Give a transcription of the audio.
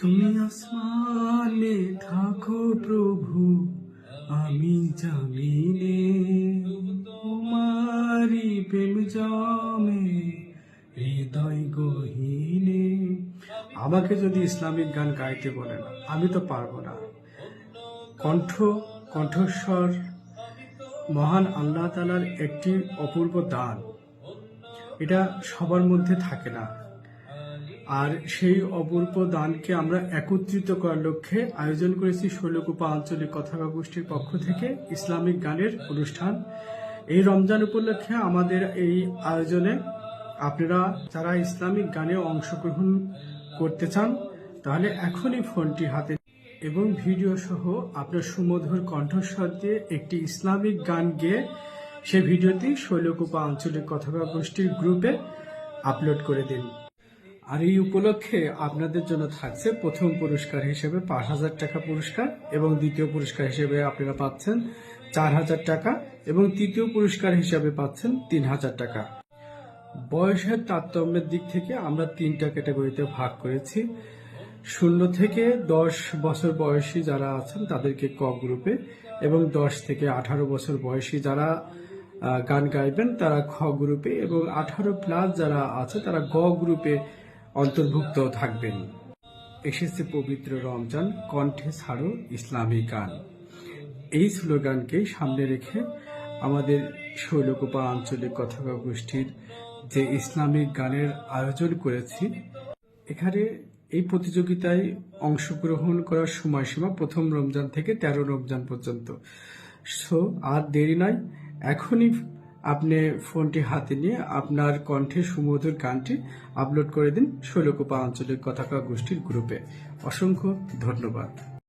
তুমি আসমানে থাকো প্রভু, আমি জামিনে। তোমারি প্রেম জমে, হৃদয় গহীনে। আমাকে যদি ইসলামিক গান গাইতে বলেন, আমি তো পারব না। কণ্ঠ, কণ্ঠস্বর, মহান আল্লাহ তালার একটি অপূর্ব দান। এটা সবার মধ্যে থাকে না। আর সেই অপূর্ব দানকে আমরা একত্রিত করার লক্ষ্যে আয়োজন করেছি শৈলকুপা আঞ্চলিক কথা গোষ্ঠীর পক্ষ থেকে ইসলামিক গানের অনুষ্ঠান। এই রমজান উপলক্ষে আমাদের এই আয়োজনে আপনারা যারা ইসলামিক গানে অংশগ্রহণ করতে চান, তাহলে এখনই ফোনটি হাতে এবং ভিডিও সহ আপনার সুমধুর কণ্ঠস্বর দিয়ে একটি ইসলামিক গান গেয়ে সে ভিডিওটি শৈলকুপা আঞ্চলিক কথা গোষ্ঠীর গ্রুপে আপলোড করে দিন। আর এই উপলক্ষে আপনাদের জন্য থাকছে প্রথম পুরস্কার হিসেবে পাঁচ হাজার টাকা পুরস্কার এবং দ্বিতীয় পুরস্কার হিসেবে আপনারা পাচ্ছেন চার হাজার টাকা এবং তৃতীয় পুরস্কার হিসেবে পাচ্ছেন তিন হাজার টাকা। বয়সের তারতম্যের দিক থেকে আমরা তিনটা ক্যাটাগরিতে ভাগ করেছি। শূন্য থেকে দশ বছর বয়সী যারা আছেন তাদেরকে ক গ্রুপে এবং দশ থেকে আঠারো বছর বয়সী যারা গান গাইবেন তারা খ গ্রুপে এবং আঠারো প্লাস যারা আছে তারা গ গ্রুপে অন্তর্ভুক্ত থাকবেন। এসেছে পবিত্র রমজান, কণ্ঠে ছাড়ো ইসলামী গান। এই স্লোগানকে সামনে রেখে আমাদের শৈলকোপা আঞ্চলিক কথা গোষ্ঠীর যে ইসলামিক গানের আয়োজন করেছি, এখানে এই প্রতিযোগিতায় অংশগ্রহণ করার সময়সীমা প্রথম রমজান থেকে তেরো রমজান পর্যন্ত। সো, আর দেরি নয় এখনই আপনি ফোনটি হাতে নিয়ে আপনার কণ্ঠে সুমধুর গানটি আপলোড করে দিন শৈলকুপা আঞ্চলিক কথাকা গোষ্ঠীর গ্রুপে অসংখ্য ধন্যবাদ।